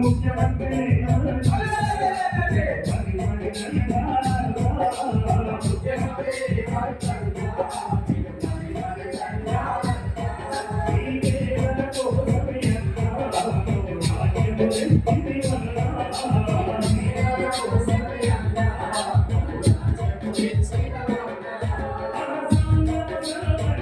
ముఖ్యమంత్రి Patriots.